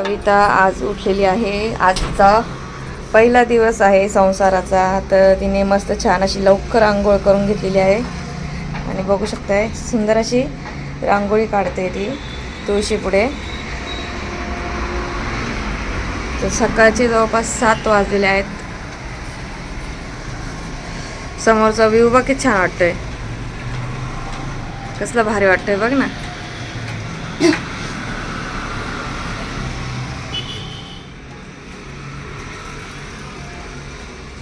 कविता आज उठलेली आहे. आजचा पहिला दिवस आहे संसाराचा. तर तिने मस्त छान अशी लवकर आंघोळ करून घेतलेली आहे. आणि बघू शकताय सुंदर अशी रांगोळी काढते ती तुळशी पुढे. तर सकाळचे जवळपास सात वाजलेले आहेत. समोरचा व्ह्यू बघ किती छान वाटतोय. कसलं भारी वाटतंय बघ ना.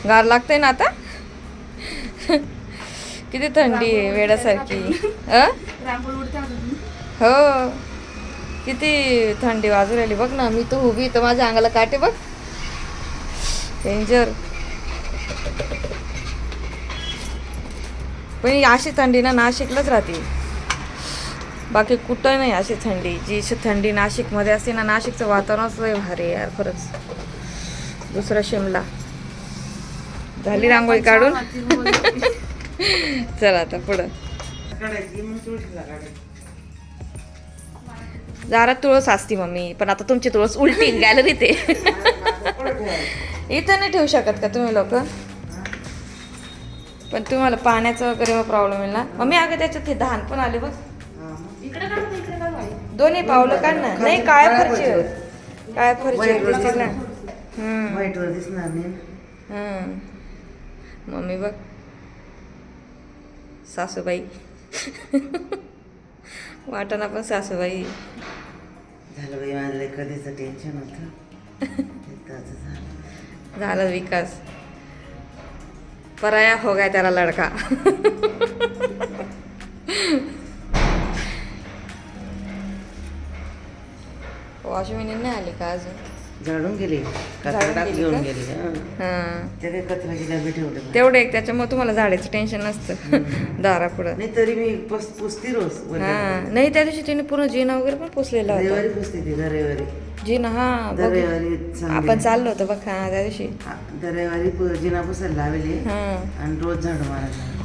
गार लागते ना आता? किती थंडी आहे वेड्यासारखी. अ? हो. किती थंडी वाजू राहिली. बघ ना मी तर उभी तर माझ्या अंगाला काटे बघ. डेंजर पण ही अशी थंडी ना नाशिकलाच राहते. बाकी कुठं नाही अशी थंडी. जी अशी थंडी नाशिकमध्ये असते ना नाशिकचं वातावरणच लय भारी यार खरंच. दुसरा शिमला. झाली रांगोळी काढून. चला आता पुढं. जरा तुळस असती मम्मी पण आता तुमची तुळस उलटी गॅलरीत आहे इथं नाही ठेवू शकत का तुम्ही लोक? पण तुम्हाला पाण्याचा वगैरे मग प्रॉब्लेम येईल ना. मम्मी अगं त्याच्यात ते धान पण आले बघ. दोन्ही पावलं काढ ना. नाही काय फरची काय फरची दिसतील ना. दिसणार. मम्मी बघ. सासूबाई. वाटाणा पण सासूबाई. झालं बाई माझं कधीचं टेन्शन होतं. झाला. विकास. पराया हो गया त्याला लडका. वॉशमिनी नाही आली का अजून? झाडून गेली. घेऊन? गेली हं. कचऱ्याची डबे ठेवले. तेवढे एक त्याच्यामुळे तुम्हाला झाडाचं टेन्शन नसतं. दारापुढं. नाही तरी मी पस पुसती रोज हा. नाही त्या दिवशी तिने पूर्ण जिना वगैरे पण पुसलेला होता. रविवारी पुसते ती दर रविवारी. जिना हा दर बघ. रविवारी आपण चाललो होतो बघ हा त्या दिवशी. हा, दर रविवारी पु- जिना पुसायला लावली. हा. आणि रोज झाडू मारायला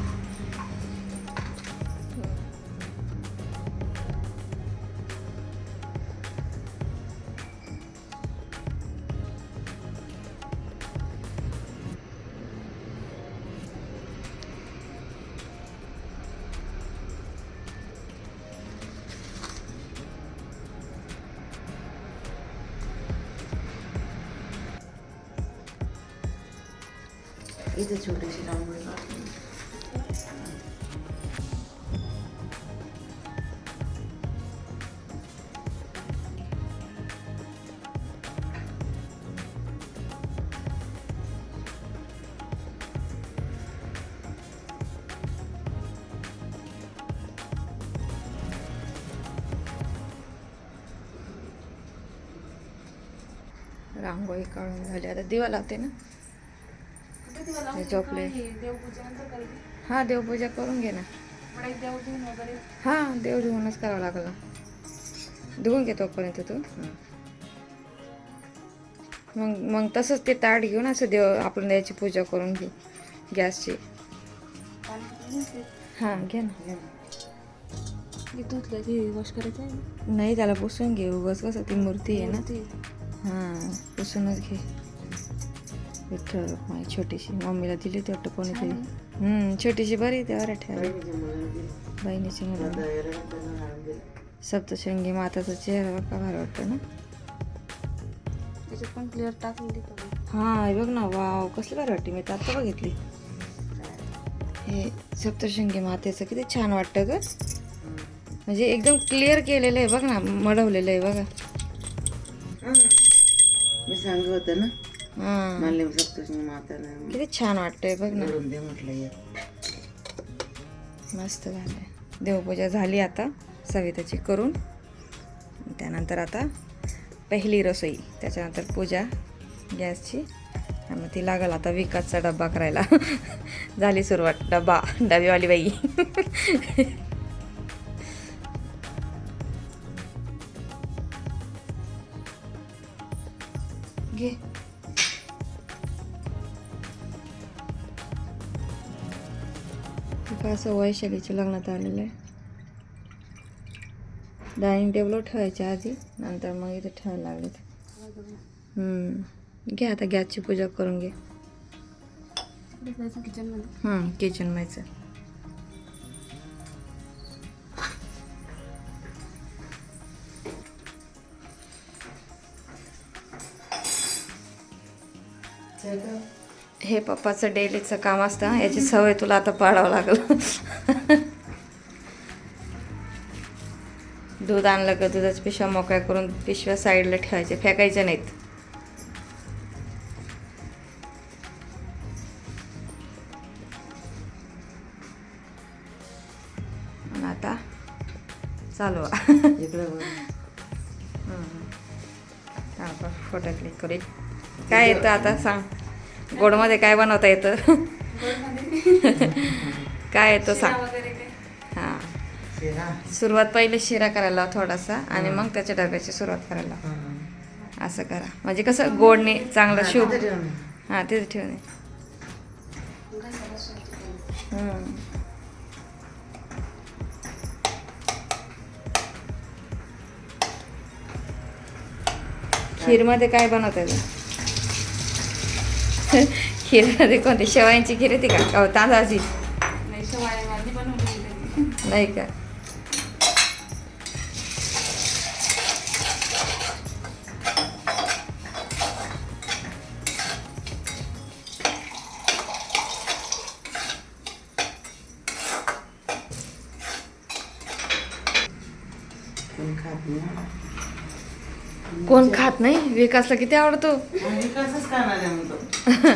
इथे छोटीशी रांगोळी काढते. रांगोळी काढून झाली आता दिवा लावते ना हे झोपले हा देवपूजा करून घे ना. हा देव धुवूनच करावं लागलं. धुवून घे तोपर्यंत तू. मग मग तसंच ते ताट घेऊन असं देव आपण द्यायची पूजा करून घेऊ गॅसची. हां घे ना. वॉश करायचं आहे? नाही त्याला पुसून घे. उगाच कसं ती मूर्ती आहे ना. हां पुसूनच घे. विठ्ठल माझी छोटीशी मम्मीला दिली होती वाटतं कोणीतरी. हम्म, छोटीशी बरी ते अरे ठेवा बहिणीची मुलं. सप्तशृंगी माताचा चेहरा बघ का भारी वाटतं ना? त्याच्यात पण क्लिअर देतो हा हे बघ ना वाव कसली भारी वाटते. मी तर आत्ता बघितली. हे सप्तशृंगी मातेचं किती छान वाटतं ग. म्हणजे एकदम क्लिअर केलेलं आहे बघ ना मडवलेलं आहे बघा. मी सांगत होतं ना. हा मानले सप्तशृंगी माताला. किती छान वाटतंय बघ ना. दे म्हटलं ये. मस्त झालंय. देवपूजा झाली आता सविताची करून. त्यानंतर आता पहिली रसोई त्याच्यानंतर पूजा गॅसची. आणि ती लागल आता विकासचा डब्बा करायला. झाली सुरुवात डब्बा डबेवाली बाई. घे. असं वैशालीच्या लग्नात आलेलं आहे. डायनिंग टेबलवर ठेवायच्या आधी नंतर मग इथे ठेवायला लागले हम्म. घे आता गॅसची पूजा करून घे. हम्म, किचन मायचं हे पप्पाचं डेलीचं काम असतं. याची सवय तुला आता पाडावं लागलं. दूध आणलं का? दुधाच पिशव्या मोकळ्या करून पिशव्या साईडला ठेवायच्या फेकायच्या नाहीत. आता चालू फोटो क्लिक करू. काय येतं आता सांग. गोडमध्ये काय बनवता येतं? काय येतं सांग. हां. सुरुवात पहिले शिरा करायला थोडासा आणि मग त्याच्या डब्याची सुरुवात करायला. हं. असं करा. म्हणजे कसं गोडने चांगलं हा, ठेवून. हां तिथे ठेवणे. खीरमध्ये काय बनवता येतं? खीरमध्ये कोणती? शेवयांची खीर येते का? तांदळाची. नाही शेवाळ्या माझी बनवली नाही का? खात नाही? कोण खात नाही? विकासला किती आवडतो. आम्ही कसंच खाणार आहे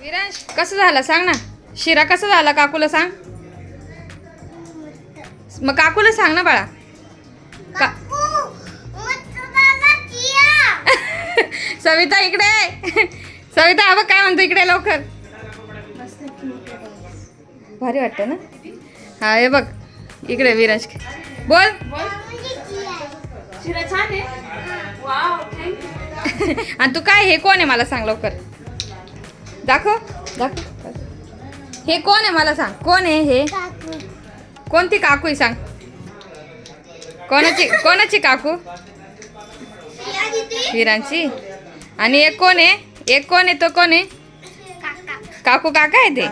विरांश कसं झालं? सांग ना. शिरा कसं झाला? काकूला सांग. मग काकूला सांग ना बाळा. का सविता इकडे. सविता हा बघ काय म्हणतो इकडे लवकर. भारी वाटतं ना? हा हे बघ. इकडे विरांश बोल. आणि तू काय हे कोण आहे मला सांग लवकर. दाखव दाखव. हे कोण आहे मला सांग. कोण आहे हे? कोणती काकू आहे सांग. कोणाची कोणाची काकू? विरांची. आणि एक कोण आहे? एक कोण आहे तो कोण आहे? काकू काका आहे ते?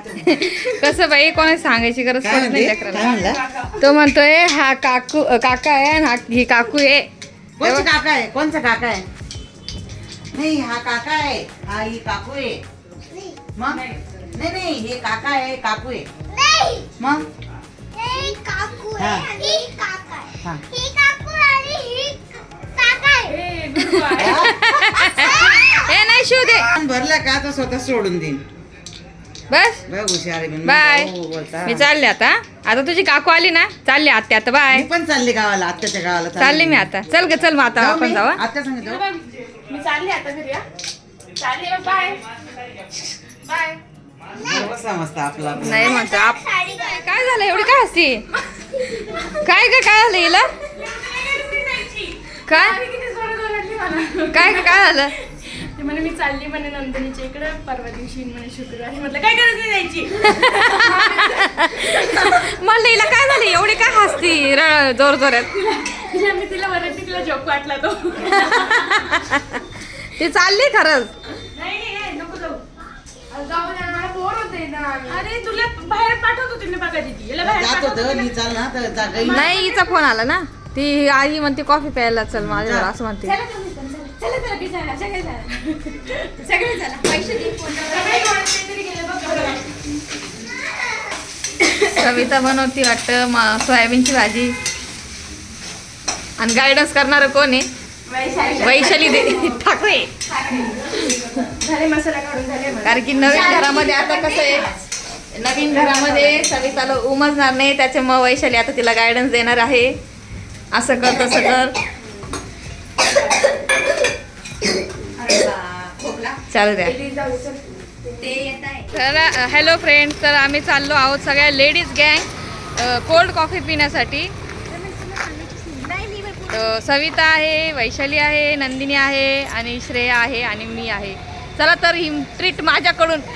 कसं बाई कोणी सांगायची गरज पडत नाही लेकराला. तो म्हणतोय हा काकू काका आहे आणि हा ही काकू आहे. कोणचा काका आहे? कोणचा काका आहे? नाही हा काका आहे. हा ही काकू आहे. मग? नाही नाही हे काका आहे काकू आहे. मग? हा. हा. नाही शिव दे. पण भरला का तर स्वतः सोडून देईन. बस. बघ हुशार आहे म्हणून बाय बोलता. मी चालले आता. आता तुझी काकू आली ना? चालली आत्या आता बाय. मी पण चालले गावाला आत्याच्या गावाला चालली. मी आता. चल ग चल मग आता आपण जाऊ हं? आत्या सांगितलं मी चालली आता घरी हा. चालली बाय. बाय. बरोबर समजतं आपलं आपलं. नाही म्हणतो आप काय झालं? एवढी काय हसती? काय ग काय झालं हिला? काय? किती जोरात ओरडली मला. काय काय झालं? ते म्हणे मी चालली म्हणे नंदिनीच्या इकडे परवा दिवशी म्हणे शुक्रवारी. म्हटलं काय गरज नाही जायची म्हणलं हिला काय झालं? एवढी काय हसती र जोर जोरात तिला मी तिला वरती तिला जॉब वाटला तो. ती चालली खरंच. नाही नाही नाही, नको जाऊ. जाऊ दे मला बोर होते ना. अरे तुला बाहेर पाठवत होती मी बघा दिदी. याला बाहेर जात पाठवत होतं होती मी चाल ना तर जागा येईल. नाही हिचा फोन आला ना. ती आई म्हणते कॉफी प्यायला चल माझ्या असं म्हणते. चला चला. चला सगळे चला सगळे चला पैसे दे फोन. कविता बनवती वाटतं मा- सोयाबीनची भाजी. आणि गायडन्स करणार कोण आहे? वैशाली. वैशाली दे. ठाकरे. झाले मसाला काढून झाले मला. कारण की नवीन घरामध्ये आता कसं आहे? नवीन घरामध्ये सविताला उमजणार नाही त्याच्यामुळे वैशाली आता तिला गायडन्स देणार आहे. असं कर तसं कर. चालू द्या. तर हॅलो फ्रेंड तर आम्ही चाललो आहोत सगळ्या लेडीज गँग कोल्ड कॉफी पिण्यासाठी. सविता आहे वैशाली आहे नंदिनी आहे आणि श्रेया आहे आणि मी आहे. चला तर ही ट्रीट माझ्याकडून.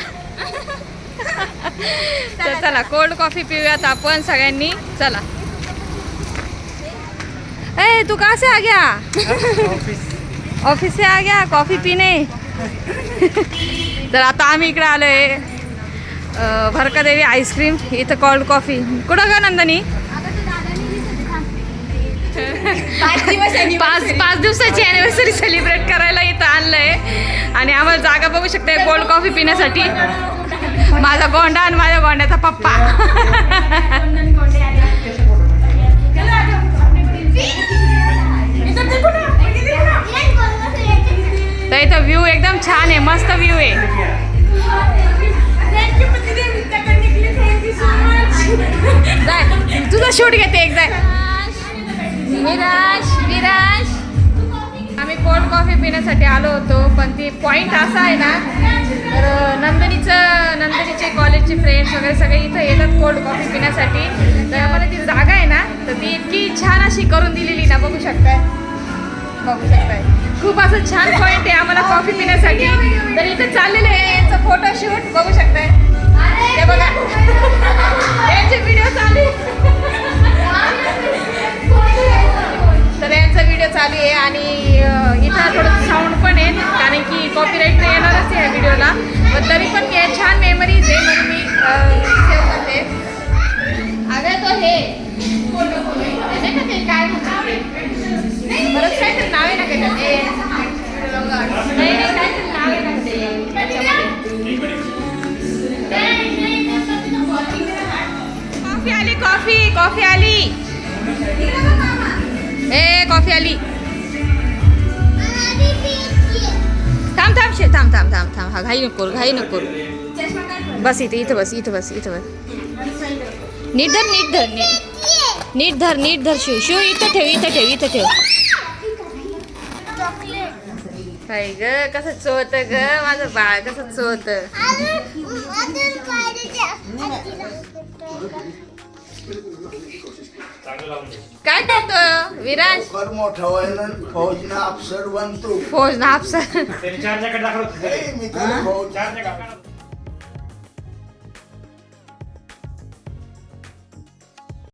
तर चला कोल्ड कॉफी पिऊयात आपण सगळ्यांनी. चला. ए तू कहाँ से आ गया? ऑफिस से आ गया कॉफी पिणे तर आता आम्ही इकडे आलोय अं, भरकादेवी आईस्क्रीम इथं कोल्ड कॉफी कुठं का नंदनी? पाच पाच दिवसाची अॅनिव्हर्सरी सेलिब्रेट करायला इथं आणलंय. आणि आम्हाला जागा बघू शकते कोल्ड कॉफी पिण्यासाठी. माझा गोंडा आणि माझ्या गोंड्याचा पप्पा. तुझा शूट घेते एकदा निराश निराश आम्ही कोल्ड कॉफी पिण्यासाठी आलो होतो पण ती पॉईंट असा आहे ना तर नंदनीचं नंदनीचे कॉलेजचे फ्रेंड्स वगैरे सगळे इथं येतात कोल्ड कॉफी पिण्यासाठी. तर आम्हाला ती जागा आहे ना तर ती इतकी छान अशी करून दिलेली ना बघू शकताय. बघू शकताय. खूप असं छान पॉईंट आहे आम्हाला कॉफी पिण्यासाठी. तर इथे चाललेलं आहे यांचं फोटोशूट बघू शकताय. ते बघा. यांचे व्हिडिओ चालले आहे. व्हिडिओ चालू आहे आणि इथं थोडं साऊंड पण आहे कारण की कॉपीराईट तर येणारच आहे या व्हिडिओला पण तरी पण हे छान मेमरीज आहे म्हणून मी सेव्ह करते. अगं तो हे नाही का ते काय नाव आहे ना ते. नाही नाही नाव आहे ना ते. कॉफी आली कॉफी कॉफी आली. ए कॉफी आली. थांब थांब शे थांब थांब थांब थांब. हा घाई नको घाई नको बस इथे इथं बस इथं बस इथं बस. नीट धर नीट धर नीट. नीट धर नीट धर शिव शिव इथं ठेव इथं ठेव इथं ठेव. काय ग कसं चोत ग माझं बाळ कसं चोत काय करतो विराज? लवकर मोठा व्हायला फौजना अफसर बनतो. फौज ना ए, मी